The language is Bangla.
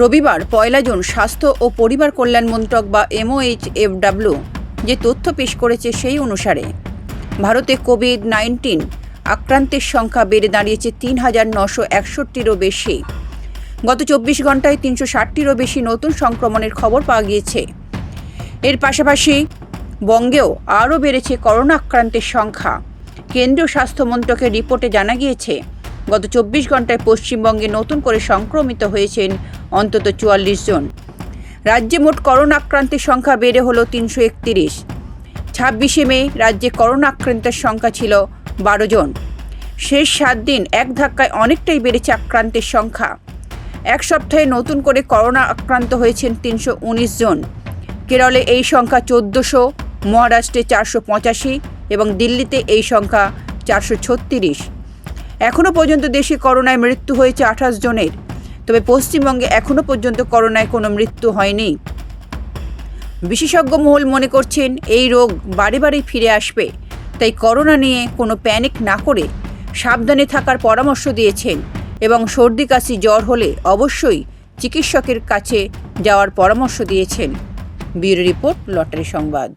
রবিবার পয়লা জুন স্বাস্থ্য ও পরিবার কল্যাণ মন্ত্রক বা এমওএইচএফডাব্লিউ যে তথ্য পেশ করেছে সেই অনুসারে ভারতে কোভিড নাইন্টিন আক্রান্তের সংখ্যা বেড়ে দাঁড়িয়েছে তিন হাজার নশো একষট্টিরও বেশি। গত চব্বিশ ঘন্টায় তিনশো ষাটটিরও বেশি নতুন সংক্রমণের খবর পাওয়া গিয়েছে। এর পাশাপাশি বঙ্গেও আরও বেড়েছে করোনা আক্রান্তের সংখ্যা। কেন্দ্রীয় স্বাস্থ্য মন্ত্রকের রিপোর্টে জানা গিয়েছে গত চব্বিশ ঘন্টায় পশ্চিমবঙ্গে নতুন করে সংক্রমিত হয়েছেন অন্তত চুয়াল্লিশ জন। রাজ্যে মোট করোনা আক্রান্তের সংখ্যা বেড়ে হলো তিনশো একতিরিশ। ছাব্বিশে মে রাজ্যে করোনা আক্রান্তের সংখ্যা ছিল বারো জন। শেষ সাত দিন এক ধাক্কায় অনেকটাই বেড়েছে আক্রান্তের সংখ্যা। এক সপ্তাহে নতুন করে করোনা আক্রান্ত হয়েছেন তিনশো উনিশ জন। কেরলে এই সংখ্যা চোদ্দোশো, মহারাষ্ট্রে চারশো পঁচাশি এবং দিল্লিতে এই সংখ্যা চারশো ছত্রিশ। এখনও পর্যন্ত দেশে করোনায় মৃত্যু হয়েছে আঠাশ জনের। তবে পশ্চিমবঙ্গে এখনও পর্যন্ত করোনায় কোনো মৃত্যু হয়নি। বিশেষজ্ঞ মহল মনে করছেন, এই রোগ বারে বারে ফিরে আসবে। তাই করোনা নিয়ে কোনো প্যানিক না করে সাবধানে থাকার পরামর্শ দিয়েছেন এবং সর্দি, কাশি, জ্বর হলে অবশ্যই চিকিৎসকের কাছে যাওয়ার পরামর্শ দিয়েছেন। ব্যুরো রিপোর্ট, লটারি সংবাদ।